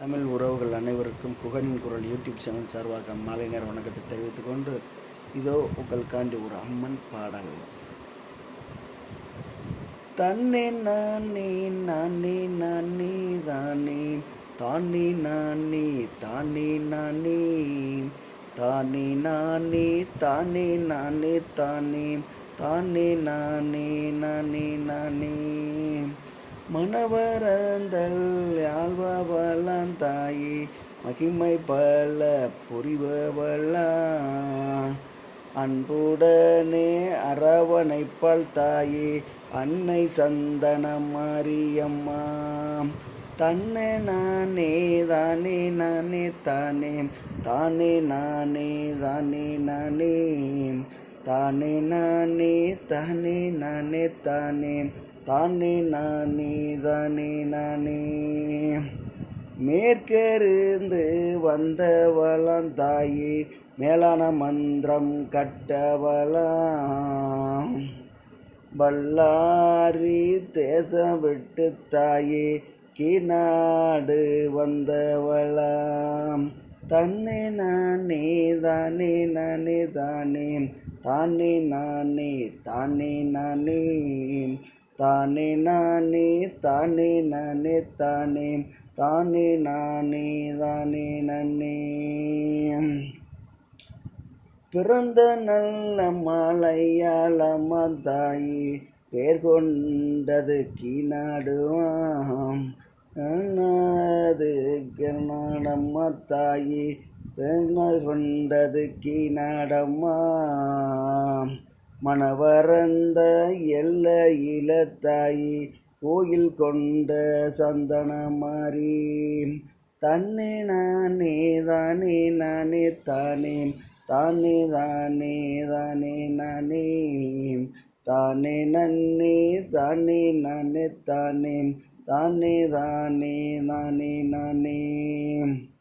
தமிழ் உறவுகள் அனைவருக்கும் குகனின் குரல் யூடியூப் சேனல் சார்பாக மாலை நேர வணக்கத்தை தெரிவித்துக் கொண்டு இதோ உங்களுக்காண்டி ஒரு அம்மன் பாடல். தன்னே நானே நானே நானே தானே தானே நானே தானே நானே தானே நானே தானே நானே தானே தானே நானே நானே நானே. மணவரந்தல் ஆழ்வவளாம் தாயே மகிமை பல புரிபவளான் அன்புடனே அரவணைப்பாள் தாயே அன்னை சந்தனம் மாரியம்மா தன்னை நானே தானே நானே தானே தானே நானே தானே நானே. தானே நானே தானே நானே தானே. தானே நானே தானே நானே. மேற்கிருந்து வந்தவளாம் தாயே மேலான மந்திரம் கட்டவளாம். வல்லாரி தேசம் விட்டு தாயே கீநாடு வந்தவளாம். தன்னை நானே தானே நானே தானே. தானே நானே தானே நானே. தானே நானே தானே நானே தானே தானே நானே தானே நானே. பிறந்த நல்ல மலையாளமா தாயி பேர் கொண்டது கீநாடுவாம் அது கர்நாடம்மா தாயி பேர் கொண்டது கீநாடம்மா மணவரந்த எல்ல தாயி கோயில் கொண்ட சந்தனமாரி. தன்னே நானே தானே நானே தானே தானே தானே தானே நானே. தானே நன்னே தானே நானே தானே தானே தானே நானே நானே.